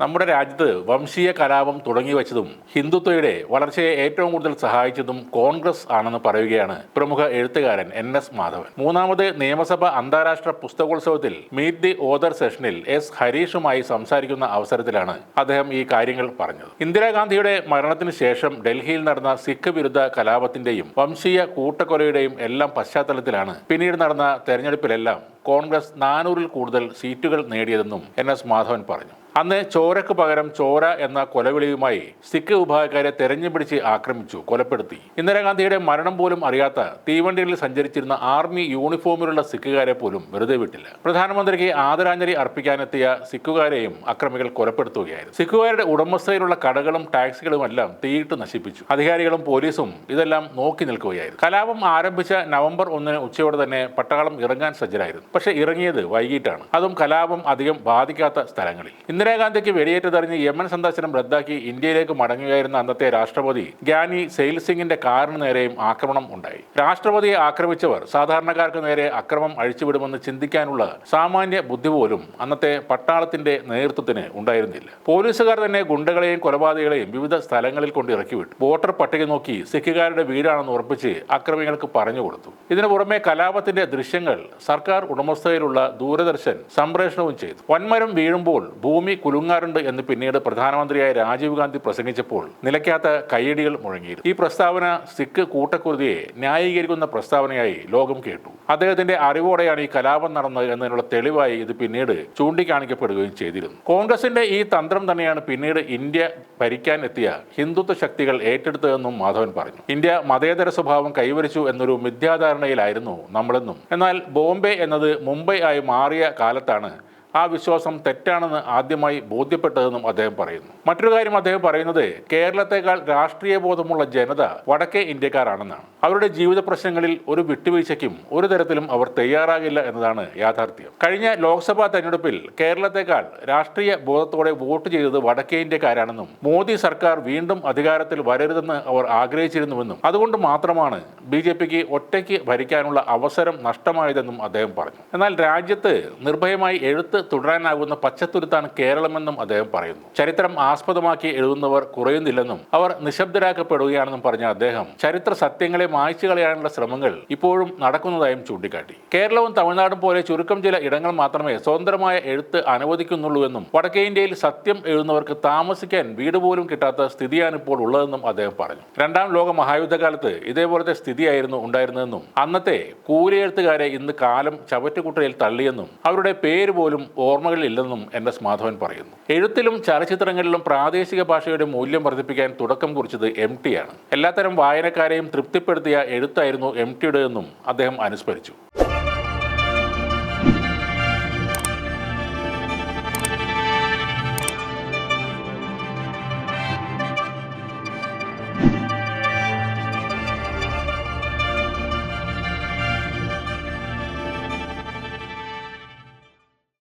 നമ്മുടെ രാജ്യത്ത് വംശീയ കലാപം തുടങ്ങി വച്ചതും ഹിന്ദുത്വയുടെ വളർച്ചയെ ഏറ്റവും കൂടുതൽ സഹായിച്ചതും കോൺഗ്രസ് ആണെന്ന് പറയുകയാണ് പ്രമുഖ എഴുത്തുകാരൻ എൻ എസ് മാധവൻ. മൂന്നാമത് നിയമസഭ അന്താരാഷ്ട്ര പുസ്തകോത്സവത്തിൽ മീറ്റ് ദി ഓദർ സെഷനിൽ എസ് ഹരീഷുമായി സംസാരിക്കുന്ന അവസരത്തിലാണ് അദ്ദേഹം ഈ കാര്യങ്ങൾ പറഞ്ഞത്. ഇന്ദിരാഗാന്ധിയുടെ മരണത്തിന് ശേഷം ഡൽഹിയിൽ നടന്ന സിഖ് വിരുദ്ധ കലാപത്തിന്റെയും വംശീയ കൂട്ടക്കൊലയുടെയും എല്ലാം പശ്ചാത്തലത്തിലാണ് പിന്നീട് നടന്ന തെരഞ്ഞെടുപ്പിലെല്ലാം കോൺഗ്രസ് നാനൂറിൽ കൂടുതൽ സീറ്റുകൾ നേടിയതെന്നും എൻ എസ് മാധവൻ പറഞ്ഞു. അന്ന് ചോരക്ക് പകരം ചോര എന്ന കൊലവിളിയുമായി സിഖ് വിഭാഗക്കാരെ തെരഞ്ഞുപിടിച്ച് ആക്രമിച്ചു കൊലപ്പെടുത്തി. ഇന്ദിരാഗാന്ധിയുടെ മരണം പോലും അറിയാത്ത തീവണ്ടികളിൽ സഞ്ചരിച്ചിരുന്ന ആർമി യൂണിഫോമിലുള്ള സിഖുകാരെ പോലും വെറുതെ വിട്ടില്ല. പ്രധാനമന്ത്രിക്ക് ആദരാഞ്ജലി അർപ്പിക്കാനെത്തിയ സിഖുകാരെയും അക്രമികൾ കൊലപ്പെടുത്തുകയായിരുന്നു. സിഖുകാരുടെ ഉടമസ്ഥയിലുള്ള കടകളും ടാക്സികളും എല്ലാം തീയിട്ട് നശിപ്പിച്ചു. അധികാരികളും പോലീസും ഇതെല്ലാം നോക്കി നിൽക്കുകയായിരുന്നു. കലാപം ആരംഭിച്ച നവംബർ ഒന്നിന് ഉച്ചയോടെ തന്നെ പട്ടാളം ഇറങ്ങാൻ സജ്ജരായിരുന്നു. പക്ഷേ ഇറങ്ങിയത് വൈകിട്ടാണ്. അതും കലാപം അധികം ബാധിക്കാത്ത സ്ഥലങ്ങളിൽ. ഇന്ദിരാഗാന്ധിക്ക് വെടിയേറ്റതറിഞ്ഞ് യമൻ സന്ദർശനം റദ്ദാക്കി ഇന്ത്യയിലേക്ക് മടങ്ങുകയായിരുന്ന അന്നത്തെ രാഷ്ട്രപതി ഗ്യാനി സെയിൽ സിംഗിന്റെ കാറിന് നേരെയും ആക്രമണം ഉണ്ടായി. രാഷ്ട്രപതിയെ ആക്രമിച്ചവർ സാധാരണക്കാർക്ക് നേരെ അക്രമം അഴിച്ചുവിടുമെന്ന് ചിന്തിക്കാനുള്ള സാമാന്യ ബുദ്ധി പോലും അന്നത്തെ പട്ടാളത്തിന്റെ നേതൃത്വത്തിന് ഉണ്ടായിരുന്നില്ല. പോലീസുകാർ തന്നെ ഗുണ്ടകളെയും കൊലപാതകളെയും വിവിധ സ്ഥലങ്ങളിൽ കൊണ്ട് ഇറക്കിവിട്ടു. വോട്ടർ പട്ടിക നോക്കി സിഖുകാരുടെ വീടാണെന്ന് ഉറപ്പിച്ച് അക്രമികൾക്ക് പറഞ്ഞു കൊടുത്തു. ഇതിനു പുറമെ കലാപത്തിന്റെ ദൃശ്യങ്ങൾ സർക്കാർ ഉടമസ്ഥയിലുള്ള ദൂരദർശൻ സംപ്രേഷണവും ചെയ്തു. വൻമരം വീഴുമ്പോൾ ഭൂമി കുലുങ്ങാറുണ്ട് എന്ന് പിന്നീട് പ്രധാനമന്ത്രിയായ രാജീവ് ഗാന്ധി പ്രസംഗിച്ചപ്പോൾ നിലയ്ക്കാത്ത കയ്യടികൾ മുഴങ്ങിയിരുന്നു. ഈ പ്രസ്താവന സിഖ് കൂട്ടക്കുരുതിയെ ന്യായീകരിക്കുന്ന പ്രസ്താവനയായി ലോകം കേട്ടു. അദ്ദേഹത്തിന്റെ അറിവോടെയാണ് ഈ കലാപം നടന്നത് എന്നതിനുള്ള തെളിവായി ഇത് പിന്നീട് ചൂണ്ടിക്കാണിക്കപ്പെടുകയും ചെയ്തിരുന്നു. കോൺഗ്രസിന്റെ ഈ തന്ത്രം തന്നെയാണ് പിന്നീട് ഇന്ത്യ ഭരിക്കാൻ എത്തിയ ഹിന്ദുത്വ ശക്തികൾ ഏറ്റെടുത്തതെന്നും മാധവൻ പറഞ്ഞു. ഇന്ത്യ മതേതര സ്വഭാവം കൈവരിച്ചു എന്നൊരു മിഥ്യാധാരണയിലായിരുന്നു നമ്മളെന്നും. എന്നാൽ ബോംബെ എന്നത് മുംബൈ ആയി മാറിയ കാലത്താണ് ആ വിശ്വാസം തെറ്റാണെന്ന് ആദ്യമായി ബോധ്യപ്പെട്ടതെന്നും അദ്ദേഹം പറയുന്നു. മറ്റൊരു കാര്യം അദ്ദേഹം പറയുന്നത് കേരളത്തെക്കാൾ രാഷ്ട്രീയ ബോധമുള്ള ജനത വടക്കേ ഇന്ത്യക്കാരാണെന്നാണ്. അവരുടെ ജീവിത പ്രശ്നങ്ങളിൽ ഒരു വിട്ടുവീഴ്ചയ്ക്കും ഒരു തരത്തിലും അവർ തയ്യാറാകില്ല എന്നതാണ് യാഥാർത്ഥ്യം. കഴിഞ്ഞ ലോക്സഭാ തെരഞ്ഞെടുപ്പിൽ കേരളത്തെക്കാൾ രാഷ്ട്രീയ ബോധത്തോടെ വോട്ട് ചെയ്തത് വടക്കേ ഇന്ത്യക്കാരാണെന്നും മോദി സർക്കാർ വീണ്ടും അധികാരത്തിൽ വരരുതെന്ന് അവർ ആഗ്രഹിച്ചിരുന്നുവെന്നും അതുകൊണ്ട് മാത്രമാണ് ബി ജെ പിക്ക് ഒറ്റയ്ക്ക് ഭരിക്കാനുള്ള അവസരം നഷ്ടമായതെന്നും അദ്ദേഹം പറഞ്ഞു. എന്നാൽ രാജ്യത്ത് നിർഭയമായി എഴുത്ത് തുടരാനാകുന്ന പച്ചത്തുരുത്താണ് കേരളമെന്നും അദ്ദേഹം പറയുന്നു. ചരിത്രം ആസ്പദമാക്കി എഴുതുന്നവർ കുറയുന്നില്ലെന്നും അവർ നിശബ്ദരാക്കപ്പെടുകയാണെന്നും പറഞ്ഞ അദ്ദേഹം ചരിത്ര സത്യങ്ങളെ മായ്ച്ചു കളയാനുള്ള ശ്രമങ്ങൾ ഇപ്പോഴും നടക്കുന്നതായും ചൂണ്ടിക്കാട്ടി. കേരളവും തമിഴ്നാടും പോലെ ചുരുക്കം ചില ഇടങ്ങൾ മാത്രമേ സ്വതന്ത്രമായ എഴുത്ത് അനുവദിക്കുന്നുള്ളൂ എന്നും വടക്കേ ഇന്ത്യയിൽ സത്യം എഴുതുന്നവർക്ക് താമസിക്കാൻ വീട് പോലും കിട്ടാത്ത സ്ഥിതിയാണ് ഇപ്പോൾ ഉള്ളതെന്നും അദ്ദേഹം പറഞ്ഞു. രണ്ടാം ലോക മഹായുദ്ധകാലത്ത് ഇതേപോലത്തെ സ്ഥിതിയായിരുന്നു ഉണ്ടായിരുന്നതെന്നും അന്നത്തെ കൂലിയെഴുത്തുകാരെ ഇന്ന് കാലം ചവറ്റുകുട്ടയിൽ തള്ളിയെന്നും അവരുടെ പേര് പോലും ഓർമ്മകളിലില്ലെന്നും എൻ എസ് മാധവൻ പറയുന്നു. എഴുത്തിലും ചലച്ചിത്രങ്ങളിലും പ്രാദേശിക ഭാഷയുടെ മൂല്യം വർദ്ധിപ്പിക്കാൻ തുടക്കം കുറിച്ചത് എം ടി ആണ്. എല്ലാത്തരം വായനക്കാരെയും തൃപ്തിപ്പെടുത്തിയ എഴുത്തായിരുന്നു എം ടിയുടേതെന്നും അദ്ദേഹം അനുസ്മരിച്ചു.